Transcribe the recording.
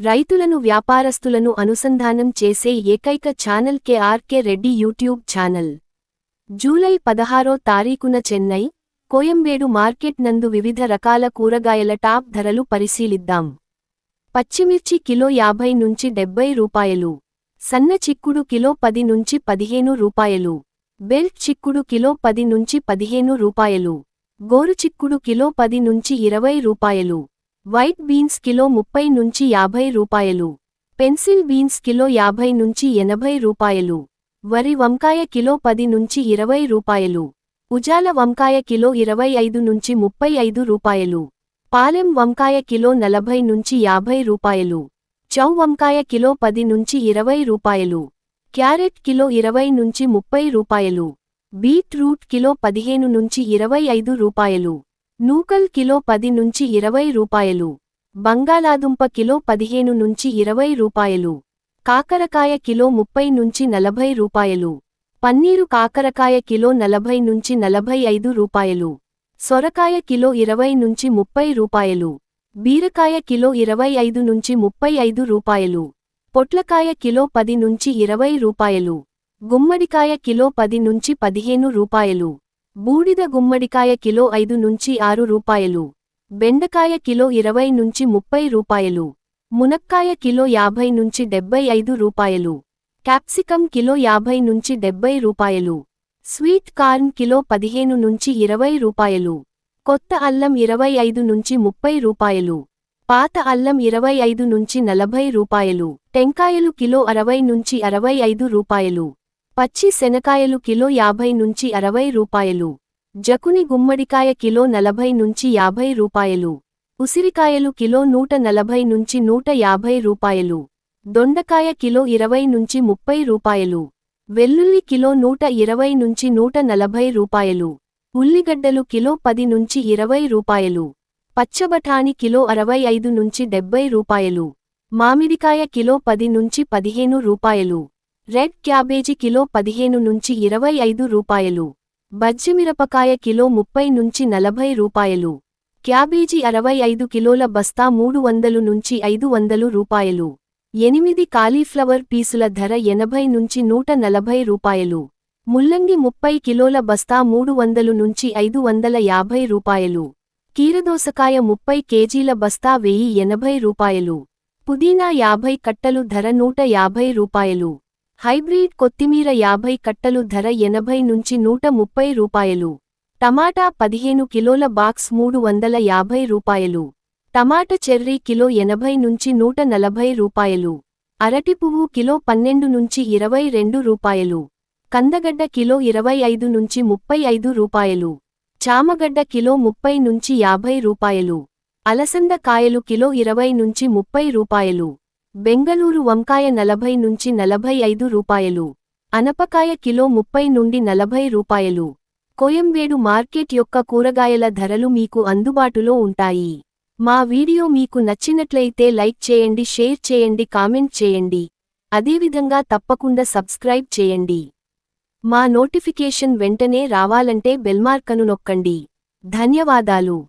రైతులను వ్యాపారస్తులను అనుసంధానం చేసే ఏకైక channel KRK Reddy YouTube channel. July పదహారో తారీఖున చెన్నై కోయంబేడు మార్కెట్ నందు వివిధ రకాల కూరగాయల టాప్ ధరలు పరిశీలిద్దాం. పచ్చిమిర్చి కిలో యాభై నుంచి డెబ్బై రూపాయలు. సన్న చిక్కుడు కిలో పది నుంచి పదిహేను రూపాయలు. బెల్ట్ చిక్కుడు కిలో పది నుంచి పదిహేను రూపాయలు. గోరు చిక్కుడు కిలో పది నుంచి ఇరవై రూపాయలు. వైట్ బీన్స్ కిలో ముప్పై నుంచి యాభై రూపాయలు. పెన్సిల్ బీన్స్ కిలో యాభై నుంచి ఎనభై రూపాయలు. వరి వంకాయ కిలో పది నుంచి ఇరవై రూపాయలు. ఉజాల వంకాయ కిలో ఇరవై ఐదు నుంచి ముప్పై ఐదు రూపాయలు. పాలెం వంకాయ కిలో నలభై నుంచి యాభై రూపాయలు. చౌ వంకాయ కిలో పది నుంచి ఇరవై రూపాయలు. క్యారెట్ కిలో ఇరవై నుంచి ముప్పై రూపాయలు. బీట్రూట్ కిలో పదిహేను నుంచి ఇరవై ఐదు రూపాయలు. నూకల్ కిలో పది నుంచి ఇరవై రూపాయలు. బంగాళాదుంప కిలో పదిహేను నుంచి ఇరవై రూపాయలు. కాకరకాయ కిలో ముప్పై నుంచి నలభై రూపాయలు. పన్నీరు కాకరకాయ కిలో నలభై నుంచి నలభై ఐదు రూపాయలు. సొరకాయ కిలో ఇరవై నుంచి ముప్పై రూపాయలు. బీరకాయ కిలో ఇరవై ఐదు నుంచి ముప్పై ఐదు రూపాయలు. పొట్లకాయ కిలో పది నుంచి ఇరవై రూపాయలు. గుమ్మడికాయ కిలో పది నుంచి పదిహేను రూపాయలు. బూడిద గుమ్మడికాయ కిలో ఐదు నుంచి ఆరు రూపాయలు. బెండకాయ కిలో ఇరవై నుంచి ముప్పై రూపాయలు. మునక్కాయ కిలో యాభై నుంచి డెబ్బై ఐదు రూపాయలు. క్యాప్సికం కిలో యాభై నుంచి డెబ్బై రూపాయలు. స్వీట్ కార్న్ కిలో పదిహేను నుంచి ఇరవై రూపాయలు. కొత్త అల్లం ఇరవై ఐదు నుంచి ముప్పై రూపాయలు. పాత అల్లం ఇరవై ఐదు నుంచి నలభై రూపాయలు. టెంకాయలు కిలో అరవై నుంచి అరవై ఐదు రూపాయలు. పచ్చి శనకాయలు కిలో యాభై నుంచి అరవై రూపాయలు. జకుని గుమ్మడికాయ కిలో నలభై నుంచి యాభై రూపాయలు. ఉసిరికాయలు కిలో నూట నలభై నుంచి నూట యాభై రూపాయలు. దొండకాయ కిలో ఇరవై నుంచి ముప్పై రూపాయలు. వెల్లుల్లి కిలో నూట ఇరవై నుంచి నూట నలభై రూపాయలు. ఉల్లిగడ్డలు కిలో పది నుంచి ఇరవై రూపాయలు. పచ్చబఠాని కిలో అరవై ఐదు నుంచి డెబ్బై రూపాయలు. మామిడికాయ కిలో పది నుంచి పదిహేను రూపాయలు. రెడ్ క్యాబేజీ కిలో పదిహేను నుంచి ఇరవై ఐదు రూపాయలు. బజ్జిమిరపకాయ కిలో ముప్పై నుంచి నలభై రూపాయలు. క్యాబేజీ అరవై ఐదు కిలోల బస్తా మూడు వందలు నుంచి ఐదు వందలు రూపాయలు. ఎనిమిది కాలీఫ్లవర్ పీసుల ధర ఎనభై నుంచి నూట నలభై రూపాయలు. ముల్లంగి ముప్పై కిలోల బస్తా మూడు వందలు నుంచి ఐదు వందల యాభై రూపాయలు. కీరదోసకాయ ముప్పై కేజీల బస్తా వెయ్యి ఎనభై రూపాయలు. పుదీనా యాభై కట్టలు ధర నూట యాభై రూపాయలు. హైబ్రిడ్ కొత్తిమీర యాభై కట్టలు ధర ఎనభై నుంచి నూట ముప్పై రూపాయలు. టమాటా పదిహేను కిలోల బాక్స్ మూడు వందల యాభై రూపాయలు. టమాటా చెర్రీ కిలో ఎనభై నుంచి నూట నలభై రూపాయలు. అరటి పువ్వు కిలో పన్నెండు నుంచి ఇరవై రెండు రూపాయలు. కందగడ్డ కిలో ఇరవై ఐదు నుంచి ముప్పై ఐదు రూపాయలు. చామగడ్డ కిలో ముప్పై నుంచి యాభై రూపాయలు. అలసంద కాయలు కిలో ఇరవై నుంచి ముప్పై రూపాయలు. బెంగళూరు వంకాయ నలభై నుంచి నలభై ఐదు రూపాయలు. అనపకాయ కిలో ముప్పై నుండి నలభై రూపాయలు. కోయంబేడు మార్కెట్ యొక్క కూరగాయల ధరలు మీకు అందుబాటులో ఉంటాయి. మా వీడియో మీకు నచ్చినట్లయితే లైక్ చేయండి షేర్ చేయండి కామెంట్ చేయండి. అదేవిధంగా తప్పకుండా సబ్స్క్రైబ్ చేయండి. మా నోటిఫికేషన్ వెంటనే రావాలంటే బెల్మార్కను నొక్కండి. ధన్యవాదాలు.